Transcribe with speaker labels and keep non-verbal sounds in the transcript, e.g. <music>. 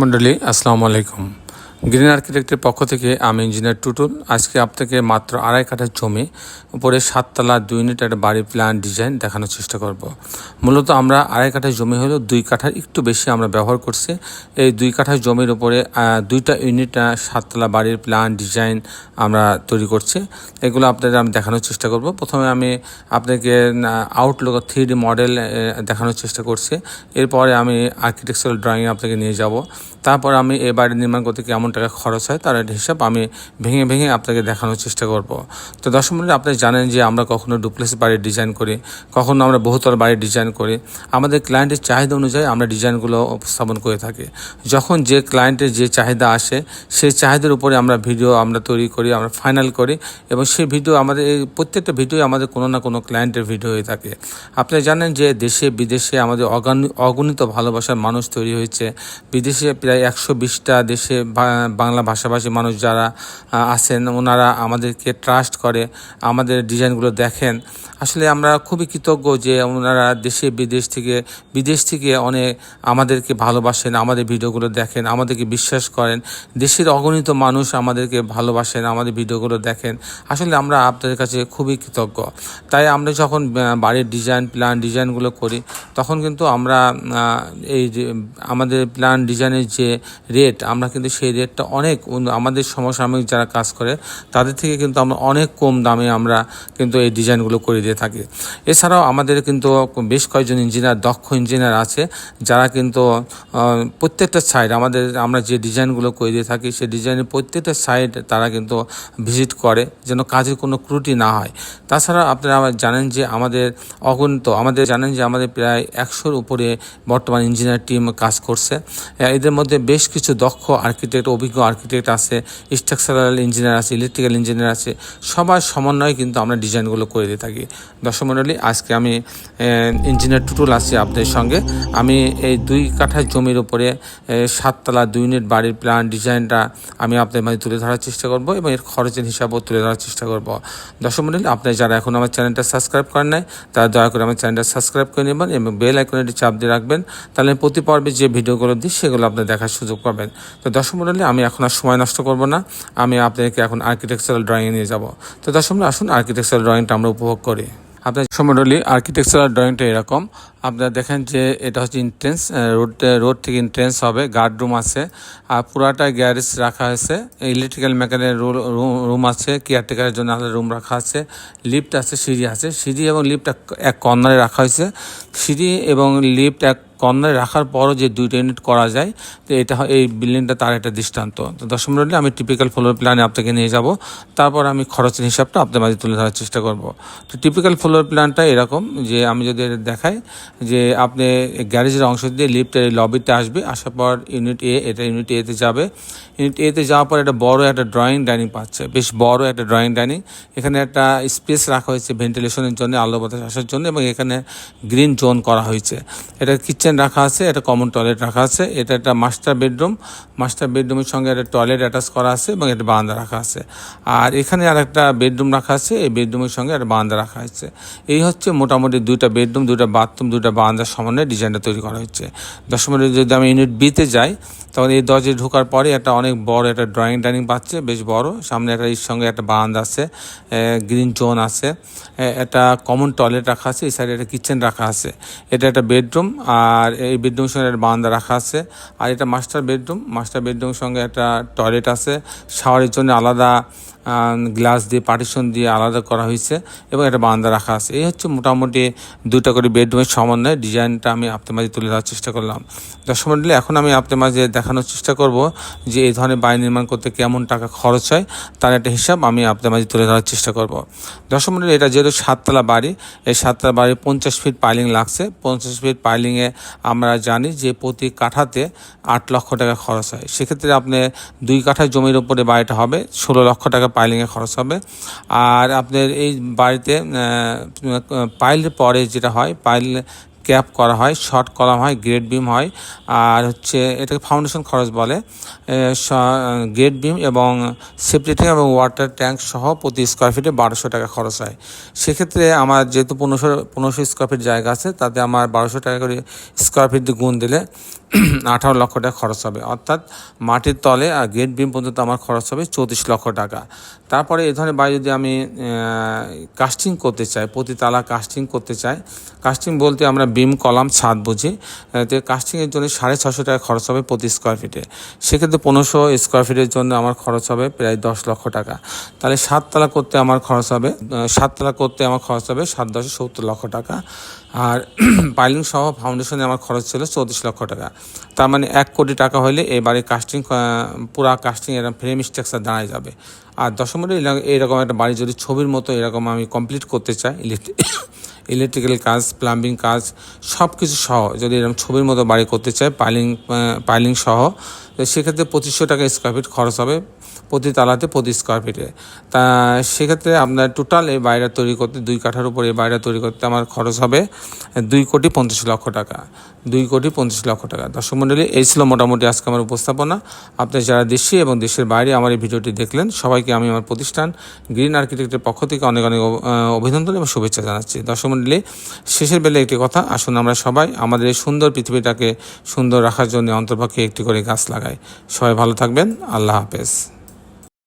Speaker 1: মণ্ডলী আসসালামু আলাইকুম। গ্রিন আর্কিটেক্টের পক্ষ থেকে আমি ইঞ্জিনিয়ার টুটুল আজকে আপনাকে মাত্র আড়াই কাঠার জমি, উপরে সাততলা দুই ইউনিট একটা বাড়ির প্ল্যান ডিজাইন দেখানোর চেষ্টা করব। মূলত আমরা আড়াই কাঠার জমি হলো দুই কাঠার একটু বেশি আমরা ব্যবহার করছি। এই দুই কাঠার জমির উপরে দুইটা ইউনিট সাততলা বাড়ির প্ল্যান ডিজাইন আমরা তৈরি করছি। এগুলো আপনাদের আমি দেখানোর চেষ্টা করব। প্রথমে আমি আপনাকে আউটলুক থ্রি ডি মডেল দেখানোর চেষ্টা করছি। এরপরে আমি আর্কিটেকচারাল ড্রয়িং আপনাকে নিয়ে যাব। তারপর আমি এই বাড়ি নির্মাণ করতে কেমন টাকা খরচ হয়, তার হিসাব আমি ভেঙে ভেঙে আপনাকে দেখানোর চেষ্টা করব। তো দর্শক মন্ডলী, আপনি জানেন যে আমরা কখনো ডুপ্লেক্স বাড়ির ডিজাইন করি, কখনো আমরা বহুতল বাড়ির ডিজাইন করি। আমাদের ক্লায়েন্টের চাহিদা অনুযায়ী আমরা ডিজাইনগুলো উপস্থাপন করে থাকি। যখন যে ক্লায়েন্টের যে চাহিদা আসে সেই চাহিদার উপরে আমরা ভিডিও আমরা তৈরি করি, আমরা ফাইনাল করি এবং সেই ভিডিও আমাদের, এই প্রত্যেকটা ভিডিও আমাদের কোনো না কোনো ক্লায়েন্টের ভিডিও হয়ে থাকে। আপনি জানেন যে দেশে, বিদেশে আমাদের অগণ- অগণিত ভালোবাসার মানুষ তৈরি হয়েছে। বিদেশে প্রায় একশো বিশটা দেশে বাংলা ভাষাভাষী মানুষ যারা আছেন, ওনারা আমাদেরকে ট্রাস্ট করে, আমাদের ডিজাইনগুলো দেখেন। আসলে আমরা খুবই কৃতজ্ঞ যে ওনারা দেশে বিদেশ থেকে বিদেশ থেকে অনেক আমাদেরকে ভালোবাসেন, আমাদের ভিডিওগুলো দেখেন, আমাদেরকে বিশ্বাস করেন। দেশের অগণিত মানুষ আমাদেরকে ভালোবাসেন, আমাদের ভিডিওগুলো দেখেন। আসলে আমরা আপনাদের কাছে খুবই কৃতজ্ঞ। তাই আমরা যখন বাড়ির ডিজাইন প্ল্যান ডিজাইনগুলো করি, তখন কিন্তু আমরা এই আমাদের প্ল্যান ডিজাইনের যে রেট আমরা কিন্তু সেই রেটটা অনেক আমাদের সমসাময়িক যারা কাজ করে, তাদের থেকে কিন্তু আমরা অনেক কম দামে আমরা কিন্তু এই ডিজাইনগুলো করে দিয়ে থাকি। এছাড়াও আমাদের কিন্তু বেশ কয়েকজন ইঞ্জিনিয়ার, দক্ষ ইঞ্জিনিয়ার আছে, যারা কিন্তু প্রত্যেকটা সাইড আমাদের, আমরা যে ডিজাইনগুলো করে দিয়ে থাকি, সেই ডিজাইনের প্রত্যেকটা সাইড তারা কিন্তু ভিজিট করে, যেন কাজের কোনো ত্রুটি না হয়। তাছাড়া আপনারা জানেন যে আমাদের অগণিত, আমাদের জানেন যে আমাদের প্রায় একশোর উপরে বর্তমান ইঞ্জিনিয়ার টিম কাজ করছে। এদের মধ্যে বেশ কিছু দক্ষ আর্কিটেক্ট অভিজ্ঞ আর্কিটেক্ট আছে স্ট্রাকচারাল ইঞ্জিনিয়ার আছে ইলেকট্রিক্যাল ইঞ্জিনিয়ার আছে, সবার সমন্বয়ে কিন্তু আমরা ডিজাইনগুলো করে দিয়ে থাকি। দর্শক আজকে আমি ইঞ্জিনিয়ার টুটুল আছি আপনাদের সঙ্গে। আমি এই দুই কাঠা জমির উপরে সাততলা দুই ইউনিট বাড়ির প্ল্যান ডিজাইনটা আমি আপনাদের মাঝে তুলে ধরার চেষ্টা করব এবং এর খরচের হিসাবও তুলে ধরার চেষ্টা করব। দর্শক মণ্ডলী, আপনারা যারা এখন আমার চ্যানেলটা সাবস্ক্রাইব করেন নাই, তারা দয়া করে আমার চ্যানেলটা সাবস্ক্রাইব করে নেবেন এবং বেল আইকনটি চাপ দিয়ে রাখবেন। তাহলে প্রতি পর্বে যে ভিডিওগুলো দিই, সেগুলো আপনি দেখার সুযোগ পাবেন। তো দর্শক মণ্ডলী আমি এখন আর সময় নষ্ট করব না। আমি আপনাদেরকে এখন আর্কিটেকচারাল ড্রয়িং নিয়ে যাব। তো দর্শক মণ্ডলী আসুন আর্কিটেকচারাল ড্রয়িংটা আমরা উপভোগ করি। আপনার সমডলি আর্কিটেকচারাল ড্রয়িংটা এরকম। আপনারা দেখেন যে এটা হচ্ছে ইন্ট্রেন্স রোড রোড থেকে ইন্ট্রেন্স হবে গার্ড রুম আছে। আর পুরাটা গ্যারেজ রাখা হয়েছে। ইলেকট্রিক্যাল মেকানের রুম আছে কেয়ারটেকারের জন্য আলাদা রুম রাখা আছে। লিফট আছে, সিঁড়ি আছে। সিঁড়ি এবং লিফট এক কর্নারে রাখা হয়েছে। সিঁড়ি এবং লিফট এক কর্নারে রাখার পরও যে দুইটা ইউনিট করা যায়, তো এটা এই বিল্ডিংটা তার একটা দৃষ্টান্ত। তো দশ মিনিটে আমি টিপিক্যাল ফ্লোর প্ল্যানে আপনাকে নিয়ে যাব। তারপর আমি খরচের হিসাবটা আপনার মাঝে তুলে ধরার চেষ্টা করব। তো টিপিক্যাল ফ্লোর প্ল্যানটা এরকম যে, আমি যদি দেখাই যে, আপনি গ্যারেজের অংশ দিয়ে লিফটের লবিতে আসবে, আসার পর ইউনিট এ এটা ইউনিট এতে যাবে। ইউনিট এতে যাওয়ার পর একটা বড় একটা ড্রয়িং ডাইনিং পাচ্ছে, বেশ বড় একটা ড্রয়িং ডাইনিং এখানে একটা স্পেস রাখা হয়েছে ভেন্টিলেশনের জন্য, আলো বাতাস আসার জন্য, এবং এখানে গ্রিন জোন করা হয়েছে। এটা কিচেন রাখা আছে, এটা কমন টয়লেট রাখা আছে, এটা একটা মাস্টার বেডরুম মাস্টার বেডরুমের সঙ্গে একটা টয়লেট অ্যাটাচ করা আছে এবং একটা বারান্দা রাখা আছে। আর এখানে আর একটা বেডরুম রাখা আছে, এই বেডরুমের সঙ্গে একটা বারান্দা রাখা হয়েছে। এই হচ্ছে মোটামুটি দুইটা বেডরুম দুইটা বাথরুম দুইটা বারান্দার সমন্বয়ে ডিজাইনটা তৈরি করা হচ্ছে দশ মিনিট যদি আমি ইউনিট বিতে যাই, তখন এই দরজায় ঢোকার পরে একটা অনেক বড় একটা ড্রয়িং ডাইনিং পাচ্ছে, বেশ বড়। সামনে একটা এর সঙ্গে একটা বারান্দা আছে গ্রিন জোন আছে একটা কমন টয়লেট রাখা আছে, এই সাইডে একটা কিচেন রাখা আছে। এটা একটা বেডরুম আর এই বেডরুম সঙ্গে বারান্দা রাখা আছে। আর এটা মাস্টার বেডরুম। মাস্টার বেডরুম সঙ্গে একটা টয়লেট আছে। শাওয়ারের জন্য আলাদা গ্লাস দিয়ে পার্টিশন দিয়ে আলাদা করা হয়েছে এবং এটা বারান্দা রাখা আছে। এই হচ্ছে মোটামুটি দুটা করে বেডরুমের সমন্বয়ে ডিজাইনটা আমি আপনার মাঝে তুলে ধরার চেষ্টা করলাম। দর্শক মন্ডলী এখন আমি আপনার মাঝে দেখানোর চেষ্টা করব যে এই ধরনের বাড়ি নির্মাণ করতে কেমন টাকা খরচ হয়, তার একটা হিসাব আমি আপনার মাঝে তুলে ধরার চেষ্টা করব। দর্শক মন্ডলী এটা যেহেতু সাততলা বাড়ি, এই সাততলা বাড়ি পঞ্চাশ ফিট পাইলিং লাগছে। পঞ্চাশ ফিট পাইলিংয়ে আমরা জানি যে প্রতি কাঠাতে আট লক্ষ টাকা খরচ হয়। সেক্ষেত্রে আপনি দুই কাঠা জমির উপরে বাড়িটা হবে, ষোলো লক্ষ টাকা পাইলিংয়ে খরচ হবে। আর আপনার এই বাড়িতে পাইলের পরে যেটা হয় পাইল ক্যাপ করা হয়, শর্ট কলাম হয়, গ্রেড বিম হয়, আর হচ্ছে এটাকে ফাউন্ডেশন খরচ বলে। গ্রেড বিম এবং সেফটি ট্যাঙ্ক এবং ওয়াটার ট্যাঙ্ক সহ প্রতি স্কোয়ার ফিটে বারোশো টাকা খরচ হয়। সেক্ষেত্রে আমার যেহেতু পনেরোশো পনেরোশো স্কোয়ার ফিট জায়গা আছে, তাতে আমার বারোশো টাকা করে স্কোয়ার ফিট গুণ দিলে <clears throat> আঠারো লক্ষ টাকা খরচ হবে। অর্থাৎ মাটির তলে আর গেট বিম পর্যন্ত আমার খরচ হবে চৌত্রিশ লক্ষ টাকা। তারপরে এই ধরনের বাড়ি যদি আমি কাস্টিং করতে চাই, প্রতি তালা কাস্টিং করতে চাই কাস্টিং বলতে আমরা বিম, কলাম, ছাদ বুঝি কাস্টিংয়ের জন্য সাড়ে ছশো টাকা খরচ হবে প্রতি স্কোয়ার ফিটে সেক্ষেত্রে পনেরোশো স্কোয়ার ফিটের জন্য আমার খরচ হবে প্রায় দশ লক্ষ টাকা। তাহলে সাততলা করতে আমার খরচ হবে সাততলা করতে আমার খরচ হবে সাত দশে সত্তর লক্ষ টাকা। আর <clears throat> পাইলিং সহ ফাউন্ডেশনে আমার খরচ ছিল চৌত্রিশ লক্ষ টাকা। তার মানে এক কোটি টাকা হলে এই বাড়ির কাস্টিং পুরা কাস্টিং এরকম ফ্রেম স্ট্রাকচার দাঁড়ায় যাবে। আর দশমরে এরকম একটা বাড়ি, যদি ছবির মতো এরকম আমি কমপ্লিট করতে চাই ইলেকট্রিক ইলেকট্রিক্যাল <coughs> কাজ প্লাম্বিং কাজ সব কিছু সহ, যদি এরকম ছবির মতো বাড়ি করতে চাই, পাইলিং পাইলিং সহ সেক্ষেত্রে পঁচিশশো টাকা স্কোয়ার ফিট খরচ হবে। প্রতি তালাতে প্রতি স্কোয়ার ফিটে তা সেক্ষেত্রে আপনার টোটাল এই বাইরে তৈরি করতে, দুই কাঠার উপর এই বাইরে তৈরি করতে আমার খরচ হবে দুই কোটি পঞ্চাশ লক্ষ টাকা। দুই কোটি পঞ্চাশ লক্ষ টাকা। দর্শক মণ্ডলী এই ছিল মোটামুটি আজকে আমার উপস্থাপনা। আপনি যারা দেশে এবং দেশের বাইরে আমার এই ভিডিওটি দেখলেন, সবাইকে আমি আমার প্রতিষ্ঠান গ্রিন আর্কিটেক্টের পক্ষ থেকে অনেক অনেক অভিনন্দন এবং শুভেচ্ছা জানাচ্ছি। দর্শক মণ্ডলী শেষের বেলা একটি কথা, আসুন আমরা সবাই আমাদের এই সুন্দর পৃথিবীটাকে সুন্দর রাখার জন্য অন্তর্পক্ষে একটি করে গাছ লাগাই। সবাই ভালো থাকবেন। আল্লাহ হাফেজ।